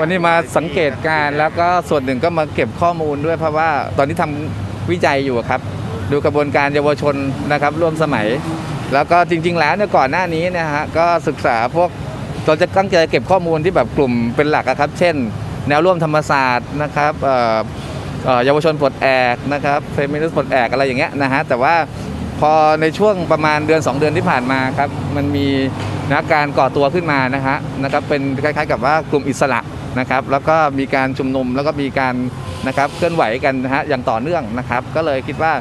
วันนี้มาสังเกตการ์แล้วก็ส่วนหนึ่งก็มาเก็บข้อมูลด้วยเพราะว่าตอนนี้ทำวิจัยอยู่ครับ ดูกระบวนการเยาวชนนะครับ ร่วมสมัย แล้วก็จริง ๆ แล้วเนี่ยก่อนหน้านี้นะฮะก็ศึกษาพวกเราจะตั้งใจเก็บข้อมูลที่แบบกลุ่มเป็นหลักครับ เช่น แนวร่วมธรรมศาสตร์นะครับเอ่อเอ่อเยาวชนปลดแอกนะครับเฟมินิสต์ปลดแอกอะไรอย่างเงี้ยนะฮะแต่ว่าพอในช่วงประมาณเดือน 2 เดือนที่ผ่านมาครับมันมีนะการก่อตัวขึ้นมานะฮะนะครับเป็นคล้ายๆกับว่ากลุ่มอิสระ นะครับ แล้วก็มีการชุมนุมแล้วก็มีการนะครับเคลื่อนไหวกันนะฮะอย่างต่อเนื่องนะครับ ก็เลยคิดว่า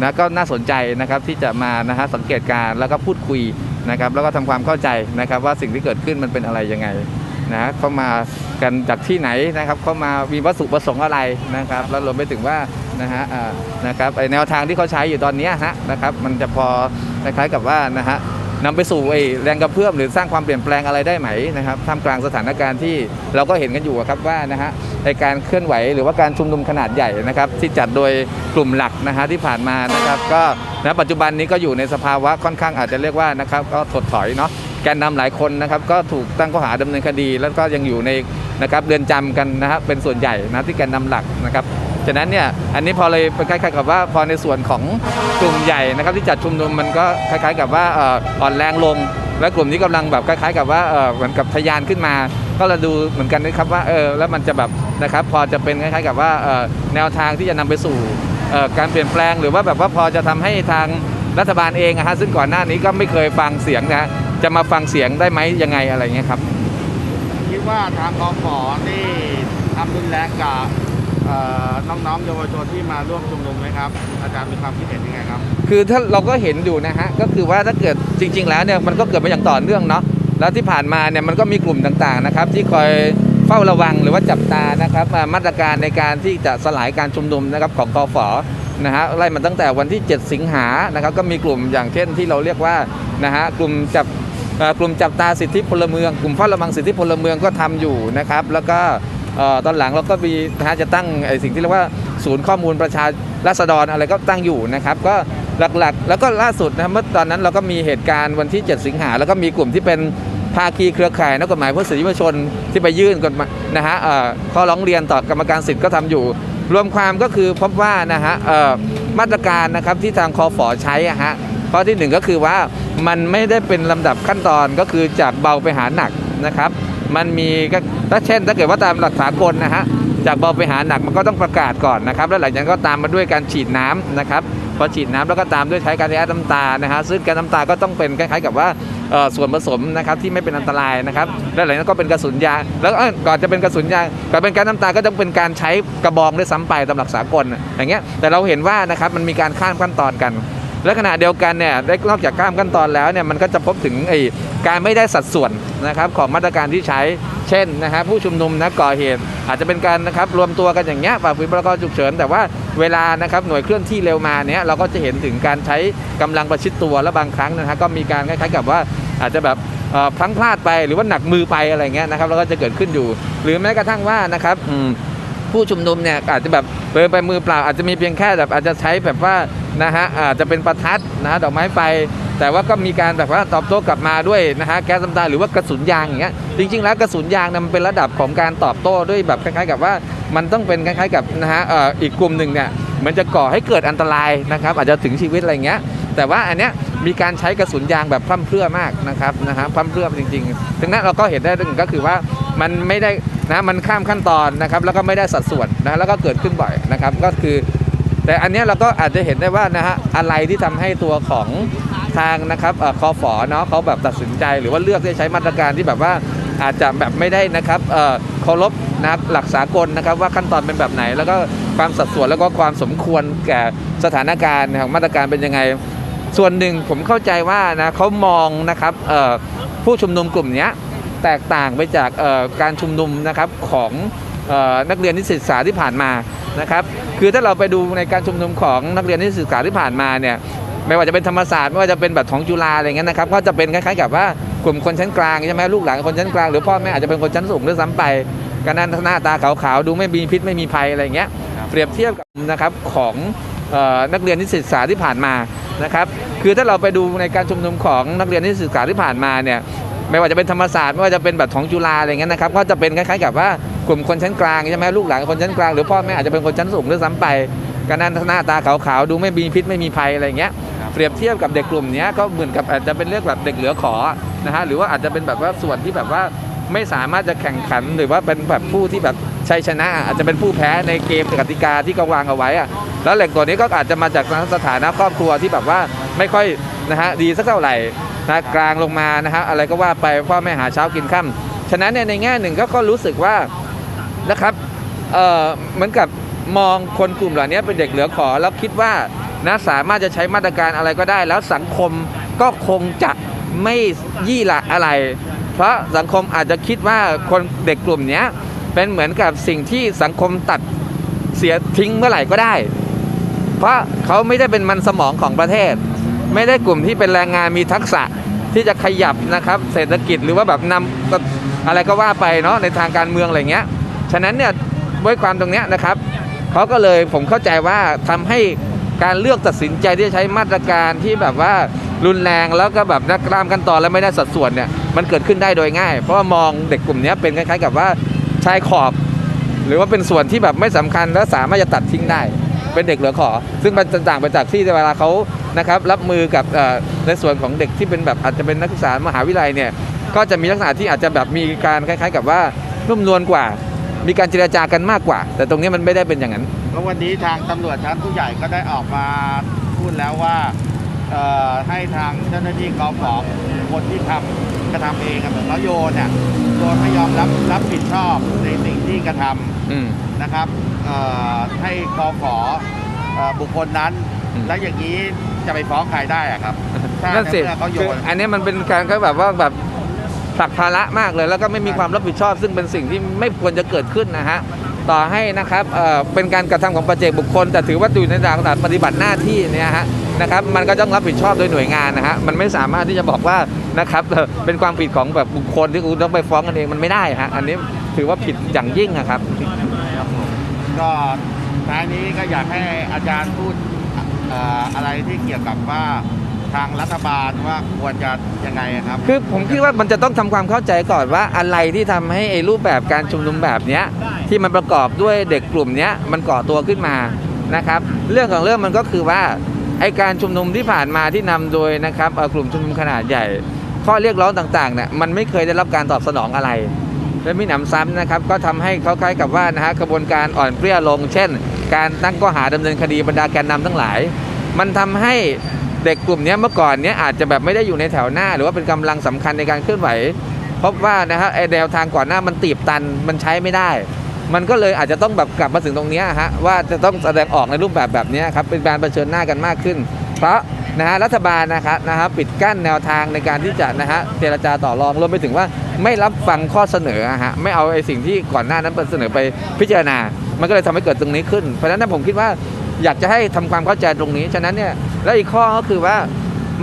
นะก็น่าสนใจนะครับที่จะมานะฮะสังเกตการแล้วก็พูดคุยนะครับแล้วก็ทำความเข้าใจนะครับว่าสิ่งที่เกิดขึ้นมันเป็นอะไรยังไงนะเข้ามากันจากที่ไหนนะครับ เข้ามามีวัตถุประสงค์อะไรนะครับ แล้วรวมไปถึงว่านะฮะนะครับไอแนวทางที่เขาใช้อยู่ตอนนี้ฮะนะครับ มันจะพอคล้ายๆกับว่านะฮะ นำไปสู่ไอแรงกระเพื่อมหรือสร้างความเปลี่ยนแปลงอะไรได้ไหมนะครับท่ามกลางสถานการณ์ที่เราก็เห็นกันอยู่ครับว่านะฮะในการเคลื่อนไหวหรือว่าการชุมนุมขนาดใหญ่นะครับ ที่จัดโดยกลุ่มหลักนะฮะที่ผ่านมานะครับ ก็ณปัจจุบันนี้ก็อยู่ในสภาวะค่อนข้างอาจจะเรียกว่านะครับก็ถดถอยเนาะแกนนำหลายคนนะครับก็ถูกตั้งข้อหาดำเนินคดี แล้วก็ยังอยู่ในนะครับเรือนจำกันนะครับเป็นส่วนใหญ่นะที่แกนนำหลักนะครับ ฉะนั้นเนี่ยอันนี้พอเลยคล้ายๆกับว่าพอในส่วนของกลุ่มใหญ่นะครับที่จัดชุมนุมมันก็คล้ายๆกับว่าอ่อนแรงลง และกลุ่มนี้กำลังแบบคล้ายๆ กับว่าเหมือนกับทะยานขึ้นมา ก็เราดูเหมือนกันนะครับว่าเออแล้วมันจะแบบนะครับพอจะเป็นคล้ายๆกับว่าแนวทางที่จะนำไปสู่การเปลี่ยนแปลงหรือว่าแบบว่าพอจะทำให้ทางรัฐบาลเองอะฮะซึ่งก่อนหน้านี้ก็ไม่เคยฟังเสียงนะจะมาฟังเสียงได้ไหมยังไงอะไรเงี้ยครับคิดว่าทางกองฟนี่ทำรุนแรงกับ น้องๆเยาวชนที่มาร่วมชุมนุมไหมครับ อาจารย์มีความคิดเห็นยังไงครับ คือถ้าเราก็เห็นอยู่นะฮะก็คือว่าถ้าเกิดจริง ๆ แล้วเนี่ยมันก็เกิดมาอย่างต่อเนื่องเนาะแล้วที่ผ่านมาเนี่ยมันก็มีกลุ่มต่างๆนะครับ ที่คอยเฝ้าระวังหรือว่าจับตานะครับมาตรการในการที่จะสลายการชุมนุมนะครับของกฟนะฮะไล่มาตั้งแต่วันที่ 7 สิงหานะครับก็มีกลุ่มอย่างเช่นที่เราเรียกว่านะฮะกลุ่มจับกลุ่มจับตาสิทธิพลเมือง กลุ่มเฝ้าระวังสิทธิพลเมืองก็ทำอยู่นะครับ แล้วก็ ตอนหลังเราก็มีนะฮะจะตั้งไอ้สิ่งที่เรียกว่าศูนย์ข้อมูลประชาราษฎรอะไรก็ตั้งอยู่นะครับ ก็หลักๆ แล้วก็ล่าสุดนะเมื่อตอนนั้นเราก็มีเหตุการณ์วันที่ 7 สิงหา แล้วก็มีกลุ่มที่เป็นภาคีเครือข่ายนักกฎหมายเพื่อสิทธิมนชนที่ไปยื่นกฎหมายนะฮะเอ่อข้อร้องเรียนต่อกรรมการสิทธิ์ก็ทำอยู่ รวมความก็คือพบว่านะฮะเอ่อมาตรการนะครับที่ทางคอฟอใช้อะฮะข้อที่หนึ่งก็คือว่ามันไม่ได้เป็นลำดับขั้นตอนก็คือจากเบาไปหาหนักนะครับ มันมีก็ถ้าเช่นถ้าเกิดว่าตามหลักสากลนะฮะจากเบาไปหาหนักมันก็ต้องประกาศก่อนนะครับ แล้วหลังจากนั้นก็ตามมาด้วยการฉีดน้ำนะครับพอฉีดน้ำแล้วก็ตามด้วยใช้การแก๊สน้ำตานะฮะซึ่งก๊สน้ำตาก็ต้องเป็นคล้ายๆกับว่าส่วนผสมนะครับที่ไม่เป็นอันตรายนะครับแล้วหลังจากนั้นก็เป็นกระสุนยางแล้วก่อนจะเป็นกระสุนยางก่อนเป็นก๊สน้ำตาก็ต้องเป็นการใช้กระบองด้วยซ้ำไปตามหลักสากลอย่างเงี้ยแต่เราเห็นว่านะครับมันมีการข้ามขั้นตอนกัน และขณะเดียวกันเนี่ยได้นอกจากข้ามขั้นตอนแล้วเนี่ยมันก็จะพบถึงไอ้การไม่ได้สัดส่วนนะครับของมาตรการที่ใช้ เช่นนะฮะผู้ชุมนุมนะก่อเหตุ อาจจะเป็นการนะครับรวมตัวกันอย่างเงี้ยฝ่าฝืนพรกฉุกเฉินแต่ว่าเวลานะครับหน่วยเคลื่อนที่เร็วมาเนี้ยเราก็จะเห็นถึงการใช้กำลังประชิดตัวและบางครั้งนะฮะก็มีการคล้ายๆกับว่าอาจจะแบบพลั้งพลาดไปหรือว่าหนักมือไปอะไรเงี้ยนะครับแล้วก็จะเกิดขึ้นอยู่ หรือแม้กระทั่งว่านะครับ ผู้ชุมนุมเนี่ยอาจจะแบบเดินไปมือเปล่าอาจจะมีเพียงแค่แบบอาจจะใช้แบบว่านะฮะอาจจะเป็นประทัดนะะดอกไม้ไฟแต่ว่าก็มีการแบบว่าตอบโต้กลับมาด้วยนะฮะแก๊สน้ำตาหรือว่ากระสุนยางอย่างเงี้ยจริงๆแล้วกระสุนยางเนี่ยมันเป็นระดับของการตอบโต้ด้วยแบบคล้ายๆกับว่ามันต้องเป็นคล้ายๆกับนะฮะเอ่ออีกกลุ่มหนึ่งเนี่ยมันจะก่อให้เกิดอันตรายนะครับอาจจะถึงชีวิตอะไรเงี้ยแต่ว่าอันเนี้ยมีการใช้กระสุนยางแบบพร่ำเพรื่อมากนะครับนะฮะพร่ำเพรื่อจริงๆดังนั้นเราก็เห็นได้หนึ่งก็คือว่ามันไม่ได้ นะมันข้ามขั้นตอนนะครับแล้วก็ไม่ได้สัดส่วนนะแล้วก็เกิดขึ้นบ่อยนะครับก็คือ แต่อันเนี้ยเราก็อาจจะเห็นได้ว่านะฮะอะไรที่ทำให้ตัวของทางนะครับอคอฟอเนาะเขาแบบตัดสินใจหรือว่าเลือกที่จะใช้มาตรการที่แบบว่าอาจจะแบบไม่ได้นะครับเอ่อเคารพนะหลักสากลนะครับว่าขั้นตอนเป็นแบบไหน แล้วก็ความสัดส่วนแล้วก็ความสมควรแก่สถานการณ์ของมาตรการเป็นยังไง ส่วนหนึ่งผมเข้าใจว่านะเขามองนะครับผู้ชุมนุมกลุ่มเนี้ย แตกต่างไปจากการชุมนุมนะครับของออนักเรียนนิสิตศึกษาที่ผ่านมานะครับ คือถ้าเราไปดูในการชุมนุมของนักเรียนนิสิตศึกษาที่ผ่านมาเนี่ยไม่ว่าจะเป็นธรรมศาสตร์ไม่ว่าจะเป็นแบบของจุฬาอะไรเงี้ยนะครับก็จะเป็นคล้ายๆกับว่ากลุ่มคนชั้นกลางใช่ไหมลูกหลานคนชั้นกลางหรือพ่อแม่อาจจะเป็นคนชั้นสูงด้วยซ้ำไปก็นั่นหน้าตาขาวๆดูไม่มีพิษไม่มีภัยอะไรเงี้ยเปรียบเทียบกับนะครับของออนักเรียนนิสิตศึกษาที่ผ่านมานะครับ คือถ้าเราไปดูในการชุมนุมของนักเรียนนิสิตศึกษาที่ผ่านมาเนี่ย ไม่ว่าจะเป็นธรรมศาสตร์ไม่ว่าจะเป็นแบบของจุฬาอะไรเงี้ยนะครับก็จะเป็นคล้ายๆกับว่ากกลุ่มคนชั้นกลางใช่ไหมลูกหลานคนชั้นกลางหรือพ่อแม่อาจจะเป็นคนชั้นสูงด้วยซ้ำไปก็นั่นหน้าตาขาวๆดูไม่มีพิษไม่มีภัยอะไรเงี้ยครับเปรียบเทียบกับเด็กกลุ่มเนี้ยก็เหมือนกับอาจจะเป็นเรื่องแบบเด็กเหลือขอนะฮะหรือว่าอาจจะเป็นแบบว่าส่วนที่แบบว่าไม่สามารถจะแข่งขันหรือว่าเป็นแบบผู้ที่แบบชัยชนะ อาจจะเป็นผู้แพ้ในเกมกติกาที่เขาวางเอาไว้อะแล้วเหล็กตัวนี้ก็อาจจะมาจากสถานะครอบครัวที่แบบว่าไม่ค่อยนะฮะดีสักเท่าไหร่ นะกลางลงมานะฮะอะไรก็ว่าไปพ่อแม่หาเช้ากินค่ำฉะนั้นเนี่ยในแง่หนึ่งก็ก็รู้สึกว่านะครับเออเหมือนกับมองคนกลุ่มเหล่านี้เป็นเด็กเหลือขอ แล้วคิดว่านะสามารถจะใช้มาตรการอะไรก็ได้ แล้วสังคมก็คงจะไม่ยี่หละอะไร เพราะสังคมอาจจะคิดว่าคนเด็กกลุ่มเนี้ยเป็นเหมือนกับสิ่งที่สังคมตัดเสียทิ้งเมื่อไหร่ก็ได้ เพราะเขาไม่ได้เป็นมันสมองของประเทศ ไม่ได้กลุ่มที่เป็นแรงงานมีทักษะที่จะขยับนะครับ เศรษฐกิจหรือว่าแบบนำอะไรก็ว่าไปเนาะในทางการเมืองอะไรเงี้ย ฉะนั้นเนี่ยด้วยความตรงเนี้ยนะครับเขาก็เลยผมเข้าใจว่าทำให้การเลือกตัดสินใจที่จะใช้มาตรการที่แบบว่ารุนแรงแล้วก็แบบนักกล้ามขั้นตอนแล้วไม่ได้สัดส่วนเนี่ยมันเกิดขึ้นได้โดยง่าย เพราะามองเด็กกลุ่มนี้เป็นคล้ายๆกับว่าชายขอบ หรือว่าเป็นส่วนที่แบบไม่สำคัญและสามารถจะตัดทิ้งได้ เป็นเด็กเหลือขอ ซึ่งมันจะต่างไปจากที่เวลาเขานะครับรับมือกับในส่วนของเด็กที่เป็นแบบอาจจะเป็นนักศึกษามหาวิทยาลัยเนี่ยก็จะมีลักษณะที่อาจจะแบบมีการคล้ายๆ กับว่านุ่มนวลกว่า มีการเจรจากันมากกว่า แต่ตรงนี้มันไม่ได้เป็นอย่างนั้นแล้ววันนี้ทางตำรวจชั้นผู้ใหญ่ก็ได้ออกมาพูดแล้วว่าให้ทางเจ้าหน้าที่กฟคนที่ทำกระทำเองอะเหมือนเขาโยนเนี่ยโยนไม่ยอมรับรับผิดชอบในสิ ที่กระทำอืมนะครับเอ่อให้กฟเอ่อบุคคลนั้น อืม แล้วอย่างนี้จะไปฟ้องใครได้อะครับถ้านั่นสิในเมื่อเขาโยคือน อันนี้มันเป็นการก็แบบว่าแบบผลักภาระมากเลย แล้วก็ไม่มีความรับผิดชอบ ซึ่งเป็นสิ่งที่ไม่ควรจะเกิดขึ้นนะฮะต่อให้นะครับเอ่อเป็นการกระทำของประเจกบุคคล แต่ถือว่าอยู่ในทางปฏิบัติหน้าที่เนี่ยฮะนะครับมันก็ต้องรับผิดชอบโดยหน่วยงานนะฮะมันไม่สามารถที่จะบอกว่านะครับเอ่อเป็นความผิดของแบบบุคคลที่คุณต้องไปฟ้องกันเองมันไม่ได้ฮะอันนี้ ถือว่าผิดอย่างยิ่งอะครับ ก็ท้ายนี้ก็อยากให้อาจารย์พูดเอ่ออะไรที่เกี่ยวกับว่าทางรัฐบาลว่าควรจะยังไงอะครับ คือผมคิดว่ามันจะต้องทำความเข้าใจก่อนว่าอะไรที่ทำให้ไอ้รูปแบบการชุมนุมแบบเนี้ยที่มันประกอบด้วยเด็กกลุ่มเนี้ยมันก่อตัวขึ้นมานะครับ เรื่องของเรื่องมันก็คือว่าไอ้การชุมนุมที่ผ่านมาที่นำโดยนะครับเอ่อกลุ่มชุมนุมขนาดใหญ่ ข้อเรียกร้องต่างๆเนี่ยมันไม่เคยได้รับการตอบสนองอะไร และมีหนำซ้ำนะครับก็ทำให้เขาคล้ายกับว่านะฮะกระบวนการอ่อนเปรี้ยลง เช่น การตั้งข้อหาดำเนินคดีบรรดาแกนนำทั้งหลาย มันทำให้เด็กกลุ่มนี้เมื่อก่อนเนี้ยอาจจะแบบไม่ได้อยู่ในแถวหน้า หรือว่าเป็นกำลังสำคัญในการเคลื่อนไหว พบว่านะฮะไอแนวทางก่อนหน้ามันตีบตันมันใช้ไม่ได้ มันก็เลยอาจจะต้องแบบกลับมาถึงตรงนี้ฮะว่าจะต้องแสดงออกในรูปแบบแบบนี้ครับเป็นการเผชิญหน้ากันมากขึ้น เพราะนะฮะรัฐบาลนะครับนะฮะปิดกั้นแนวทางในการที่จะนะฮะเจรจาต่อรองรวมไปถึงว่าไม่รับฟังข้อเสนออะฮะไม่เอาไอ้สิ่งที่ก่อนหน้านั้นเสนอไปพิจารณา มันก็เลยทำให้เกิดตรงนี้ขึ้น เพราะฉะนั้นผมคิดว่าอยากจะให้ทำความเข้าใจตรงนี้ ฉะนั้นเนี่ยแล้วอีกข้อก็คือว่า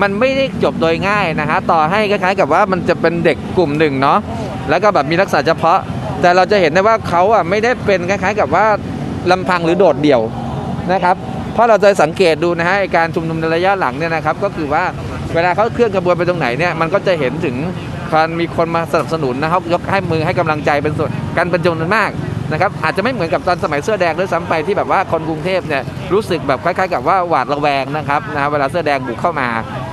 มันไม่ได้จบโดยง่ายนะฮะต่อให้คล้ายๆกับว่ามันจะเป็นเด็กกลุ่มหนึ่งเนาะแล้วก็แบบมีทักษะเฉพาะ แต่เราจะเห็นได้ว่าเขาอะไม่ได้เป็นคล้ายๆกับว่าลำพังหรือโดดเดี่ยวนะครับ เพราะเราจะสังเกตดูนะฮะการชุมนุมในระยะหลังเนี่ยนะครับ ก็คือว่าเวลาเขาเคลื่อนขบวนไปตรงไหนเนี่ยมันก็จะเห็นถึงการมีคนมาสนับสนุนนะครับยกให้มือให้กำลังใจเป็นส่วนการเป็นจำนวนมากนะครับอาจจะไม่เหมือนกับตอนสมัยเสื้อแดงด้วยซ้ำไปที่แบบว่าคนกรุงเทพเนี่ยรู้สึกแบบคล้ายๆ กับว่าหวาดระแวงนะครับนะเวลาเสื้อแดงบุกเข้ามา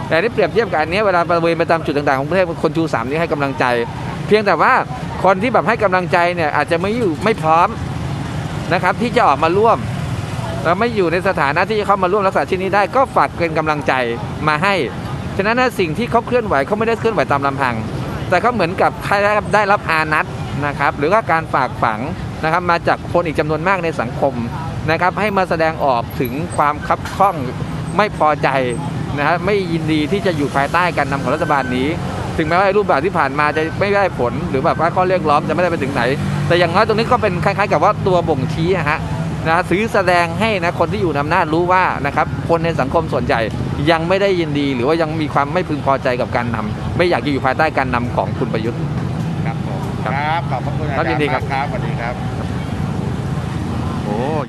แต่ที่เปรียบเทียบกับอันเนี้ยเวลาประเวนไปตามจุดต่างๆของกรุงเทพคนชูสามนี้ให้กำลังใจ เพียงแต่ว่าคนที่แบบให้กำลังใจเนี่ยอาจจะไม่อยู่ไม่พร้อมนะครับที่จะออกมาร่วม เราไม่อยู่ในสถานะที่จะเข้ามาร่วมรักษาชิ้นนี้ได้ก็ฝากเป็นกำลังใจมาให้ ฉะนั้นสิ่งที่เขาเคลื่อนไหวเขาไม่ได้เคลื่อนไหวตามลำพัง แต่เขาเหมือนกับใครได้รับอานัตนะครับ หรือว่าการฝากฝังนะครับมาจากคนอีกจำนวนมากในสังคมนะครับ ให้มาแสดงออกถึงความคับข้องไม่พอใจนะครับไม่ยินดีที่จะอยู่ภายใต้การนำของรัฐบาลนี้ ถึงแม้ว่ารูปแบบที่ผ่านมาจะไม่ได้ผล หรือแบบว่าข้อเรียกร้องจะไม่ได้ไปถึงไหน แต่อย่างน้อยตรงนี้ก็เป็นคล้ายๆ กับว่าตัวบ่งชี้อะฮะ นะซื้อแสดงให้นะคนที่อยู่ในอำนาจรู้ว่านะครับคนในสังคมส่วนใหญ่ยังไม่ได้ยินดี หรือว่ายังมีความไม่พึงพอใจกับการนำไม่อยากจะอยู่ภายใต้การนำของคุณประยุทธ์ครับผมครับครับขอบพระคุณอาครับจารยินดีย์ครับมากครับสวัสดีครับโอ้